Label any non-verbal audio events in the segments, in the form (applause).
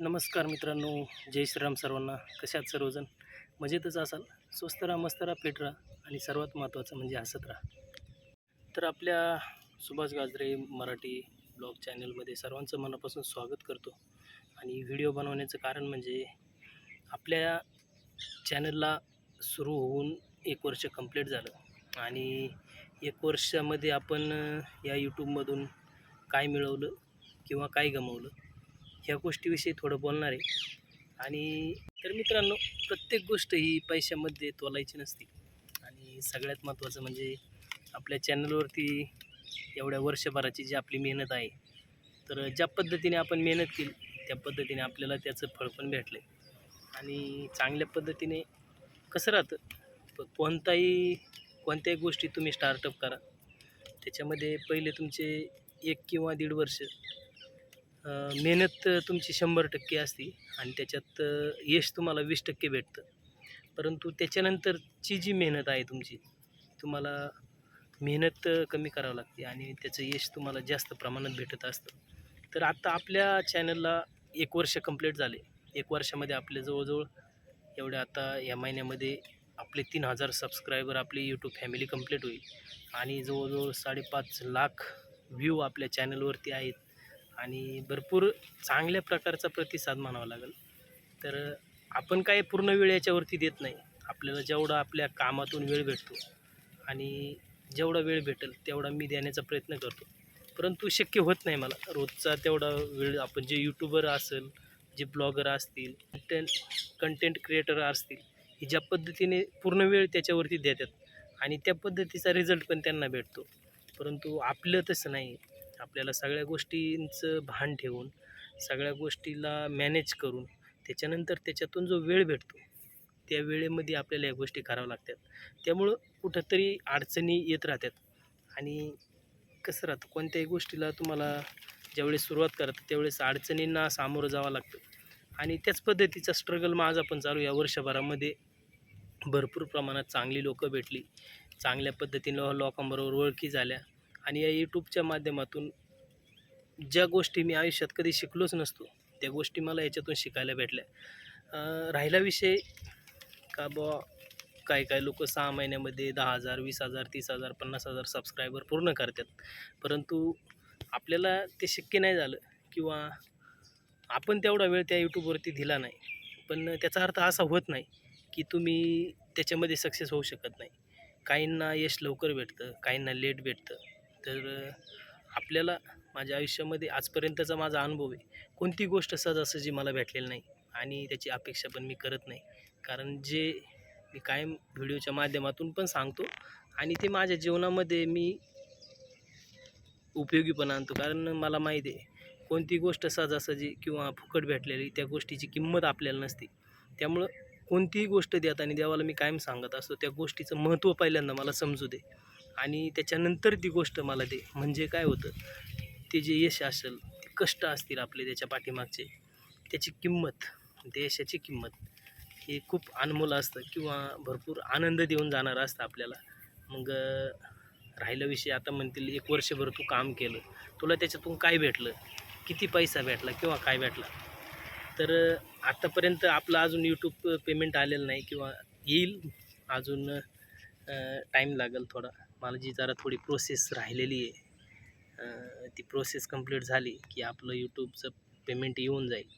नमस्कार मित्रांनो जय श्रीराम सर्वांना. कशात सर्वजण? मजेतच असाल? स्वस्त राहा मस्त राहा पेट राहा आणि सर्वात महत्त्वाचं म्हणजे हसत राहा. तर आपल्या सुभाष गाजरे मराठी ब्लॉग चॅनलमध्ये सर्वांचं मनापासून स्वागत करतो. आणि व्हिडिओ बनवण्याचं कारण म्हणजे आपल्या चॅनलला सुरू होऊन एक वर्ष कंप्लीट झालं. आणि एक वर्षामध्ये आपण या यूट्यूबमधून काय मिळवलं किंवा काय गमावलं ह्या गोष्टीविषयी थोडं बोलणार आहे. आणि तर मित्रांनो प्रत्येक गोष्ट ही पैशामध्ये तोलायची नसते. आणि सगळ्यात महत्त्वाचं म्हणजे आपल्या चॅनलवरती एवढ्या वर्षभराची जी आपली मेहनत आहे तर ज्या पद्धतीने आपण मेहनत केली त्या पद्धतीने आपल्याला त्याचं फळ पण भेटलं आणि चांगल्या पद्धतीने कसं राहतं कोणताही कोणत्याही गोष्टी तुम्ही स्टार्टअप करा. त्याच्यामध्ये पहिले तुमचे एक किंवा दीड वर्ष मेहनत तुमची शंभर टक्के असते आणि त्याच्यात यश तुम्हाला वीस टक्के भेटतं. परंतु त्याच्यानंतरची जी मेहनत आहे तुमची तुम्हाला मेहनत कमी करावं लागते आणि त्याचं यश तुम्हाला जास्त प्रमाणात भेटत असतं. तर आत्ता आपल्या चॅनलला एक वर्ष कंप्लीट झाले. एक वर्षामध्ये आपले जवळजवळ एवढे आता या महिन्यामध्ये आपले तीन हजार सबस्क्रायबर आपली यूट्यूब फॅमिली कंप्लीट होईल. आणि जवळजवळ साडेपाच लाख व्ह्यू आपल्या चॅनलवरती आहेत. आणि भरपूर चांगल्या प्रकारचा प्रतिसाद म्हणावा लागेल. तर आपण काय पूर्ण वेळ याच्यावरती देत नाही. आपल्याला जेवढा आपल्या कामातून वेळ भेटतो आणि जेवढा वेळ भेटेल तेवढा मी देण्याचा प्रयत्न करतो. परंतु शक्य होत नाही मला. रोजचा तेवढा वेळ आपण जे यूट्यूबर असेल जे ब्लॉगर असतील कंटेंट कंटेंट क्रिएटर असतील हे ज्या पद्धतीने पूर्ण वेळ त्याच्यावरती देतात आणि त्या पद्धतीचा रिझल्ट पण त्यांना भेटतो. परंतु आपलं तसं नाही. आपल्याला सगळ्या गोष्टींचं भान ठेवून सगळ्या गोष्टीला मॅनेज करून त्याच्यानंतर त्याच्यातून जो वेळ भेटतो त्या वेळेमध्ये आपल्याला या गोष्टी कराव्या लागतात. त्यामुळं कुठंतरी अडचणी येत राहतात. आणि कसं राहतं कोणत्याही गोष्टीला तुम्हाला ज्यावेळेस सुरुवात करतात त्यावेळेस अडचणींना सामोरं जावं लागतं. आणि त्याच पद्धतीचा स्ट्रगल माझा पण चालू या वर्षभरामध्ये भरपूर प्रमाणात चांगली लोकं भेटली. चांगल्या पद्धतीनं लोकांबरोबर ओळखी झाल्या. आणि या यूट्यूबच्या माध्यमातून ज्या गोष्टी मी आयुष्यात कधी शिकलोच नसतो त्या गोष्टी मला याच्यातून शिकायला भेटल्या. राहिला विषय का बुवा? काय काय लोक सहा महिन्यामध्ये दहा हजार वीस हजार तीस हजार पन्नास हजार सबस्क्रायबर पूर्ण करतात. परंतु आपल्याला ते शक्य नाही झालं किंवा आपण तेवढा वेळ त्या यूट्यूबवरती दिला नाही. पण त्याचा अर्थ असा होत नाही की तुम्ही त्याच्यामध्ये सक्सेस होऊ शकत नाही. काहींना यश लवकर भेटतं काहींना लेट भेटतं. तर आपल्याला माझ्या आयुष्यामध्ये आजपर्यंतचा माझा अनुभव आहे. कोणती गोष्ट सहजासहजी मला भेटलेली नाही आणि त्याची अपेक्षा पण मी करत नाही. कारण जे मी कायम व्हिडिओच्या माध्यमातून पण सांगतो आणि ते माझ्या जीवनामध्ये मी उपयोगी पण आणतो. कारण मला माहीत आहे कोणती गोष्ट सहजासहजी किंवा फुकट भेटलेली त्या गोष्टीची किंमत आपल्याला नसते. त्यामुळं कोणतीही गोष्ट देताना देवाला मी कायम सांगत असतो त्या गोष्टीचं महत्त्व पहिल्यांदा मला समजू दे. आणि त्याच्यानंतर ती गोष्ट मला दे. म्हणजे काय होतं ते जे यश असेल ते कष्ट असतील आपले त्याच्या पाठीमागचे त्याची किंमत देशाची किंमत हे खूप अनमोल असतं किंवा भरपूर आनंद देऊन जाणारं असतं आपल्याला. मग राहिला विषय आता म्हणतील एक वर्षभर तू काम केलं तुला त्याच्यातून काय भेटलं किती पैसा भेटला किंवा काय भेटला? तर आत्तापर्यंत आपलं अजून यूट्यूब पेमेंट आलेलं नाही किंवा येईल अजून टाईम लागेल थोडा. मला जी जरा थोडी प्रोसेस राहिलेली आहे ती प्रोसेस कंप्लीट झाली की आपलं यूट्यूबचं पेमेंट येऊन जाईल.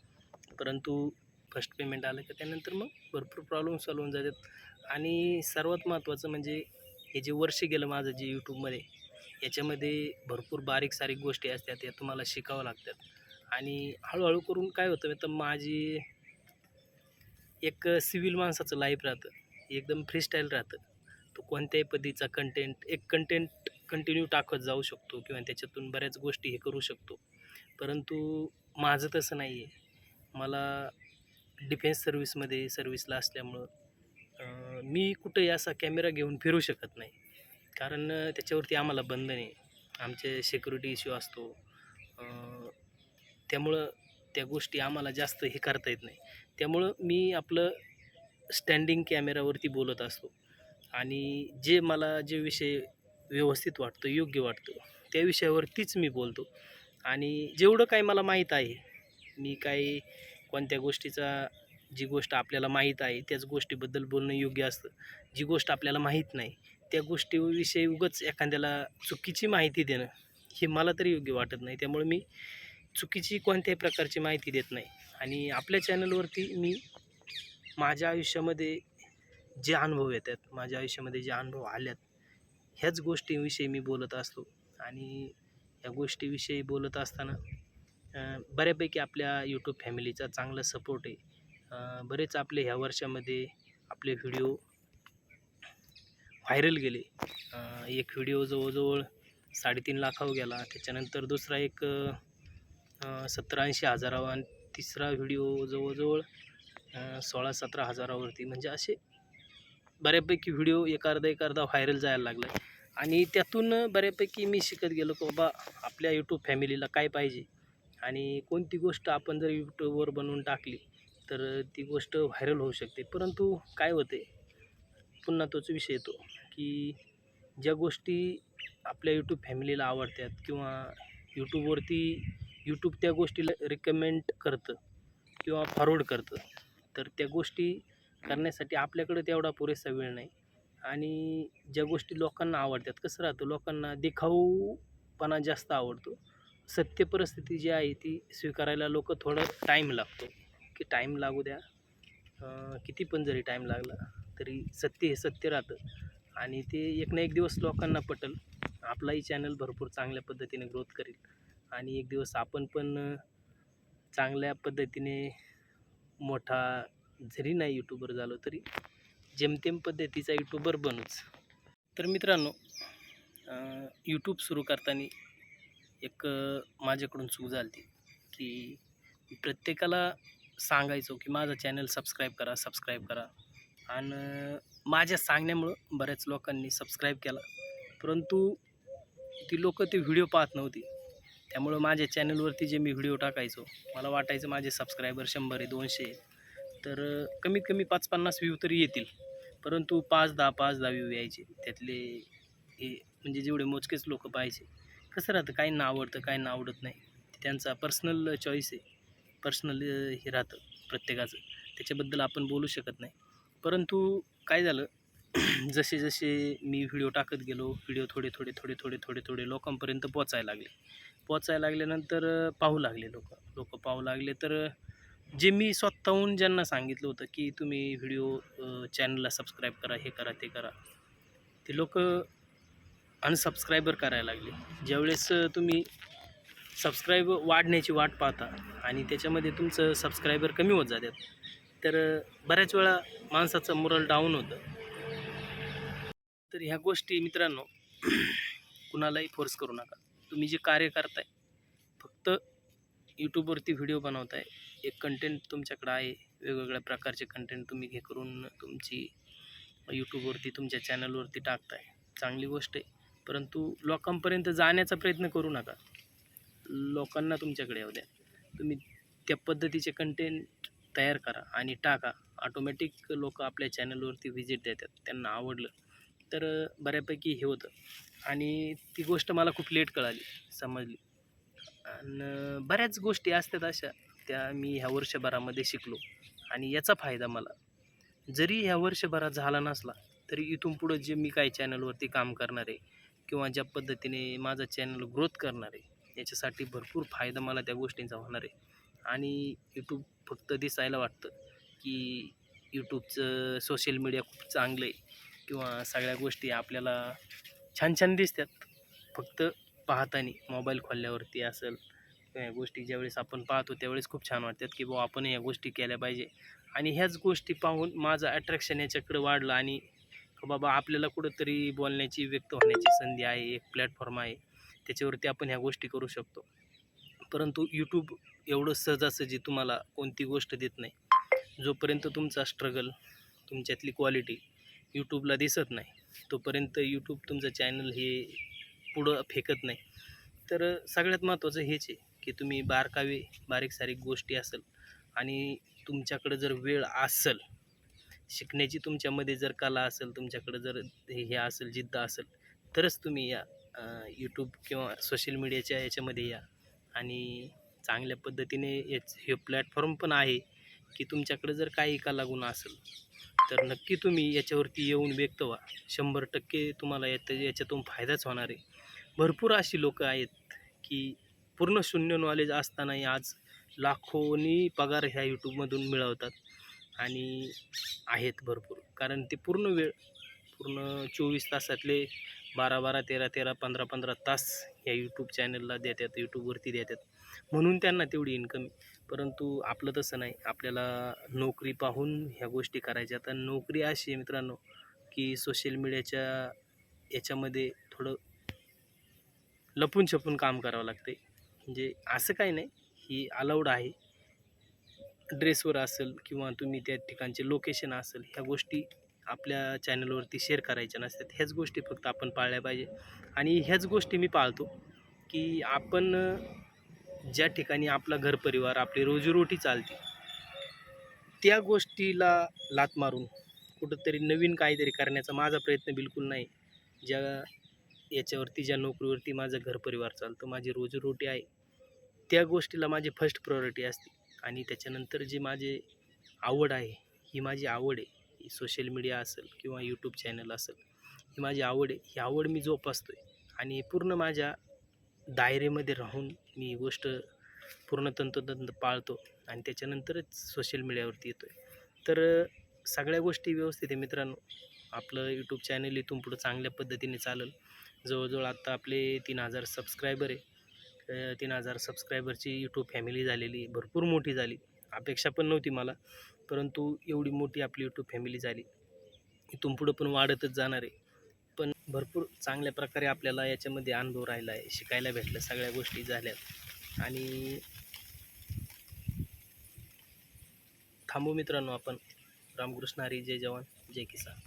परंतु फर्स्ट पेमेंट आलं की त्यानंतर मग भरपूर प्रॉब्लेम सॉल्व होऊन जातात. आणि सर्वात महत्त्वाचं म्हणजे हे जे वर्ष गेलं माझं जे यूट्यूबमध्ये याच्यामध्ये भरपूर बारीक सारीक गोष्टी असतात या तुम्हाला शिकावं लागतात. आणि हळूहळू करून काय होतं तर माझी एक सिव्हिल माणसाचं लाईफ राहतं. एकदम फ्रीस्टाईल राहतं. तो कोणत्याही पद्धतीचा कंटेंट एक कंटेंट कंटिन्यू टाकत जाऊ शकतो किंवा त्याच्यातून बऱ्याच गोष्टी हे करू शकतो. परंतु माझं तसं नाही आहे मला डिफेन्स सर्व्हिसमध्ये सर्व्हिसला असल्यामुळं मी कुठंही असा कॅमेरा घेऊन फिरू शकत नाही. कारण त्याच्यावरती आम्हाला बंधन आहे. आमचे सिक्युरिटी इश्यू असतो. त्यामुळं त्या गोष्टी आम्हाला जास्त हे करता येत नाही. त्यामुळं मी आपलं स्टँडिंग कॅमेरावरती बोलत असतो. आणि जे मला जे विषय व्यवस्थित वाटतो योग्य वाटतो त्या विषयावरतीच मी बोलतो. आणि जेवढं काही मला माहीत आहे मी काही कोणत्या गोष्टीचा जी गोष्ट आपल्याला माहीत आहे त्याच गोष्टीबद्दल बोलणं योग्य असतं. जी गोष्ट आपल्याला माहीत नाही त्या गोष्टीविषयी उगच एखाद्याला चुकीची माहिती देणं हे मला तरी योग्य वाटत नाही. त्यामुळे मी चुकीची कोणत्याही प्रकारची माहिती देत नाही. आणि आपल्या चॅनलवरती मी माझ्या आयुष्यामध्ये जे अनुभव येतात माझ्या आयुष्यामध्ये जे अनुभव आल्यात ह्याच गोष्टीविषयी मी बोलत असतो. आणि या गोष्टीविषयी बोलत असताना बऱ्यापैकी आपल्या यूट्यूब फॅमिलीचा चांगला सपोर्ट आहे. बरेच आपले ह्या वर्षामध्ये आपले व्हिडिओ व्हायरल गेले. एक व्हिडिओ जवळजवळ साडेतीन लाखावर गेला. त्याच्यानंतर दुसरा एक सतरा ऐंशी हजारावर आणि तिसरा व्हिडिओ जवळजवळ सोळा सतरा हजारावरती. म्हणजे असे बऱ्यापैकी व्हिडिओ एक अर्धा एक अर्धा व्हायरल जायला लागला. आहे आणि त्यातून बऱ्यापैकी मी शिकत गेलो की बाबा आपल्या यूट्यूब फॅमिलीला काय पाहिजे? आणि कोणती गोष्ट आपण जर यूट्यूबवर बनवून टाकली तर ती गोष्ट व्हायरल होऊ शकते. परंतु काय होते पुन्हा तोच विषय येतो की ज्या गोष्टी आपल्या यूट्यूब फॅमिलीला आवडतात किंवा यूट्यूबवरती यूट्यूब त्या गोष्टीला रिकमेंड करतं किंवा फॉरवर्ड करतं तर त्या गोष्टी करण्यासाठी आपल्याकडे तेवढा पुरेसा वेळ नाही. आणि ज्या गोष्टी लोकांना आवडतात कसं राहतं लोकांना दिखाऊपणा जास्त आवडतो. सत्य परिस्थिती जी आहे ती स्वीकारायला लोक थोडं टाईम लागतो. की टाईम लागू द्या. किती पण जरी टाईम लागला तरी सत्य हे सत्य राहतं. आणि ते एक ना एक दिवस लोकांना पटल आपलाही चॅनल भरपूर चांगल्या पद्धतीने ग्रोथ करेल. आणि एक दिवस आपण पण चांगल्या पद्धतीने मोठा जरी नाही यूट्यूबर झालो तरी जेमतेम पद्धतीचा यूट्यूबर बनूच. तर मित्रांनो यूट्यूब सुरू करताना एक माझ्याकडून चूक झाली की प्रत्येकाला सांगायचो की माझा चॅनल सबस्क्राईब करा सबस्क्राईब करा. आणि माझ्या सांगण्यामुळं बऱ्याच लोकांनी सबस्क्राईब केला. परंतु ती लोक ते व्हिडिओ पाहत नव्हती. त्यामुळं माझ्या चॅनलवरती जे मी व्हिडिओ टाकायचो मला वाटायचं माझे सबस्क्रायबर शंभर आहे दोनशे तर कमीत कमी पाच पन्नास व्ह्यू तरी येतील. परंतु पाच दहा पाच दहा व्ह्यू यायचे. त्यातले हे म्हणजे जेवढे मोजकेच लोक पाहायचे. कसं राहतं काहींना आवडतं काहींना आवडत नाही. त्यांचा पर्सनल चॉईस आहे. पर्सनल हे राहतं प्रत्येकाचं. त्याच्याबद्दल आपण बोलू शकत नाही. परंतु काय झालं (clears throat) जसे जसे मी व्हिडिओ टाकत गेलो व्हिडिओ थोडे थोडे थोडे थोडे थोडे थोडे लोकांपर्यंत पोचायला लागले. पोचायला लागल्यानंतर पाहू लागले लोक. लोक पाहू लागले तर जे मी स्वतःहून ज्यांना सांगितलं होतं की तुम्ही व्हिडिओ चॅनलला सबस्क्राईब करा हे करा ते करा. ते लोक अनसबस्क्रायबर करायला लागले. ज्यावेळेस तुम्ही सबस्क्राईब वाढण्याची वाट पाहता आणि त्याच्यामध्ये तुमचं सबस्क्रायबर कमी होत जातात तर बऱ्याच वेळा माणसाचं मोरल डाऊन होतं. तर ह्या गोष्टी मित्रांनो कुणालाही फोर्स करू नका. तुम्ही जे कार्य करताय फक्त यूट्यूबवरती व्हिडिओ बनवताय एक कंटेंट तुमच्याकडं आहे वेगवेगळ्या प्रकारचे कंटेंट तुम्ही हे करून तुमची यूट्यूबवरती तुमच्या चॅनलवरती टाकताय. चांगली गोष्ट आहे. परंतु लोकांपर्यंत जाण्याचा प्रयत्न करू नका. लोकांना तुमच्याकडे येऊ द्या. तुम्ही त्या पद्धतीचे कंटेंट तयार करा आणि टाका. ऑटोमॅटिक लोक आपल्या चॅनलवरती व्हिजिट देतात. त्यांना आवडलं तर बऱ्यापैकी हे होतं. आणि ती गोष्ट मला खूप लेट कळाली समजली. आणि बऱ्याच गोष्टी असतात अशा. त्या मी ह्या वर्षभरामध्ये शिकलो. आणि याचा फायदा मला. जरी ह्या वर्षभरात झाला नसला तरी इथून पुढं जे मी काही चॅनलवरती काम करणार आहे किंवा ज्या पद्धतीने माझा चॅनल ग्रोथ करणार आहे याच्यासाठी भरपूर फायदा मला त्या गोष्टींचा होणार आहे. आणि यूट्यूब फक्त दिसायला वाटतं की यूट्यूबचं सोशल मीडिया खूप चांगलं आहे किंवा सगळ्या गोष्टी आपल्याला छान छान दिसतात. फक्त पाहताना मोबाईल खोलल्यावरती असेल किंवा या गोष्टी ज्यावेळेस आपण पाहतो त्यावेळेस खूप छान वाटतात की बाबा आपण या गोष्टी केल्या पाहिजे. आणि ह्याच गोष्टी पाहून माझं अट्रॅक्शन याच्याकडे वाढलं आणि बाबा आपल्याला कुठंतरी बोलण्याची व्यक्त होण्याची संधी आहे एक प्लॅटफॉर्म आहे. त्याच्यावरती आपण ह्या गोष्टी करू शकतो. परंतु यूट्यूब एवढं सहजासहजी तुम्हाला कोणती गोष्ट देत नाही. जोपर्यंत तुमचा स्ट्रगल तुमच्यातली क्वालिटी यूट्यूबला दिसत नाही तोपर्यंत यूट्यूब तुमचं चॅनल हे पुढं फेकत नाही. तर सगळ्यात महत्त्वाचं हेच आहे. की तुम्ही बारकावे बारीक सारीक गोष्टी असेल आणि तुमच्याकडं जर वेळ असेल शिकण्याची तुमच्यामध्ये जर कला असेल तुमच्याकडं जर हे असेल जिद्द असेल तरच तुम्ही या यूट्यूब किंवा सोशल मीडियाच्या याच्यामध्ये या. आणि चांगल्या पद्धतीने याच हे प्लॅटफॉर्म पण आहे की तुमच्याकडे जर काही कला गुण असेल तर नक्की तुम्ही याच्यावरती येऊन व्यक्त व्हा. शंभर टक्के तुम्हाला यात याच्यातून फायदाच होणार आहे. भरपूर अशी लोकं आहेत की पूर्ण शून्य नॉलेज असतानाही आज लाखोनी पगार ह्या यूट्यूबमधून मिळवतात. आणि आहेत भरपूर. कारण ते पूर्ण वेळ पूर्ण चोवीस तासातले बारा बारा तेरा तेरा पंधरा पंधरा तास या यूट्यूब चॅनलला देतात यूट्यूबवरती देतात. म्हणून त्यांना तेवढी इन्कम परंतु आपलं तसं नाही. आपल्याला नोकरी पाहून ह्या गोष्टी करायच्या. तर नोकरी अशी आहे मित्रांनो की सोशल मीडियाच्या याच्यामध्ये थोडं लपून छपून काम करावं लागते म्हणजे असं काही नाही ही अलाउड आहे. ड्रेसवर असेल किंवा तुम्ही त्या ठिकाणचे लोकेशन असेल ह्या गोष्टी आपल्या चॅनलवरती शेअर करायच्या नसतात. ह्याच गोष्टी फक्त आपण पाळल्या पाहिजे. आणि ह्याच गोष्टी मी पाळतो की आपण ज्या ठिकाणी आपला घरपरिवार आपली रोजीरोटी चालते त्या गोष्टीला लात मारून कुठंतरी नवीन काहीतरी करण्याचा माझा प्रयत्न बिलकुल नाही. ज्या याच्यावरती ज्या नोकरीवरती माझं घरपरिवार चालतं माझी रोजीरोटी आहे त्या गोष्टीला माझी फर्स्ट प्रायोरिटी असते. आणि त्याच्यानंतर जी माझी आवड आहे ही माझी आवड आहे ही सोशल मीडिया असेल किंवा यूट्यूब चॅनल असेल ही माझी आवड आहे ही आवड मी जोपासतो आहे आणि पूर्ण माझ्या दायरेमध्ये राहून मी ही गोष्ट पूर्ण तंतोतंत पाळतो आणि त्याच्यानंतरच सोशल मीडियावरती येतो आहे तर सगळ्या गोष्टी व्यवस्थित आहे मित्रांनो. आपलं यूट्यूब चॅनल इथून पुढं चांगल्या पद्धतीने चालेल. जवळजवळ आत्ता आपले तीन हजार सबस्क्रायबर आहे. तीन हजार सबस्क्रायबरची यूट्यूब फॅमिली झालेली आहे. भरपूर मोठी झाली. अपेक्षा पण नव्हती मला परंतु एवढी मोठी आपली यूट्यूब फॅमिली झाली. इथून पुढं पण वाढतच जाणार आहे. पण भरपूर चांगल्या प्रकारे आपल्याला याच्यामध्ये अनुभव राहिला आहे शिकायला भेटलं सगळ्या गोष्टी झाल्यात आणि थांबू मित्रांनो आपण. रामकृष्ण हरी जय जवान जय किसान.